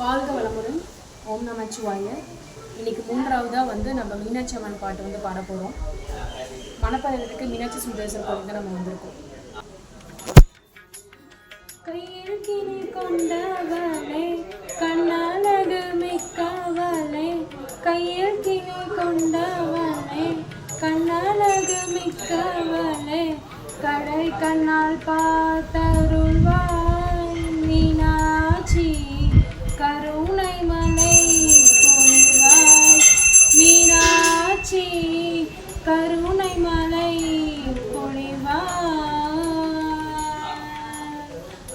வாழ்க வளமுடன். ஓம் நமச்சிவாய. இன்னைக்கு மூன்றாவதாக வந்து நம்ம மீனாட்சி அம்மன் பாட்டு வந்து பாட போகிறோம் மணப்பாறைக்கு மீனாட்சி சுந்தரேஸ்வரர் கோயிலுக்கு நம்ம வந்திருக்கோம். கையில் கிளி கொண்டவளே கண்ணழகு மிக்கவளே கையில் கிளி கொண்டவளே கண்ணழகு மிக்கவளே கடை கண்ணால் பா கருணை மலை பொழிவாய்.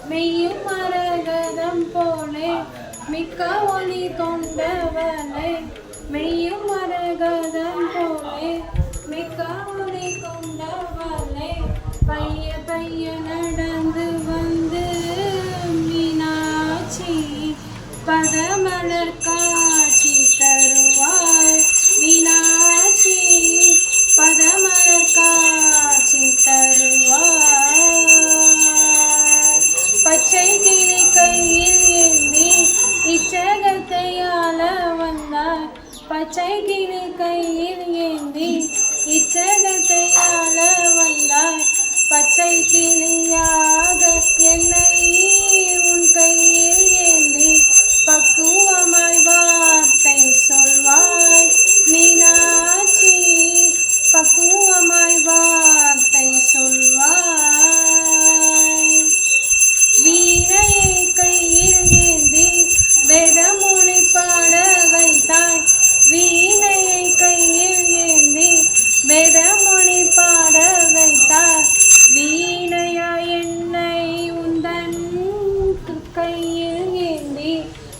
மெய்யும் மரகதம் போலே மிக்க ஒளி கொண்டவன். पचगिन कैव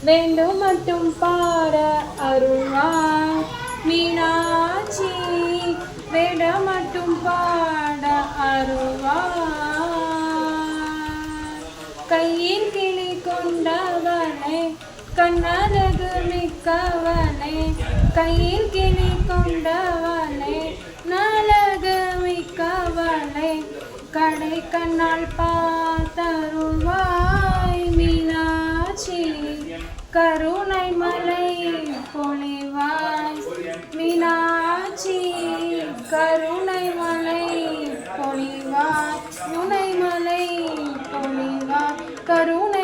வேண்டும் மட்டும் பாட அருள்வாய். மீனாட்சி வேண்டும் மட்டும் பாட அருள்வாய். கையில் கிளி கொண்டவனே கண்ணழகு மிக்கவனே. கையில் கிளி கொண்டவனே நலகு மிக்கவனே. கடை கண்ணால் கருணை மலை பொழிவாய் மீனாட்சி கருணை மலை பொழிவாய் முனை மலை பொழிவாய் கருணை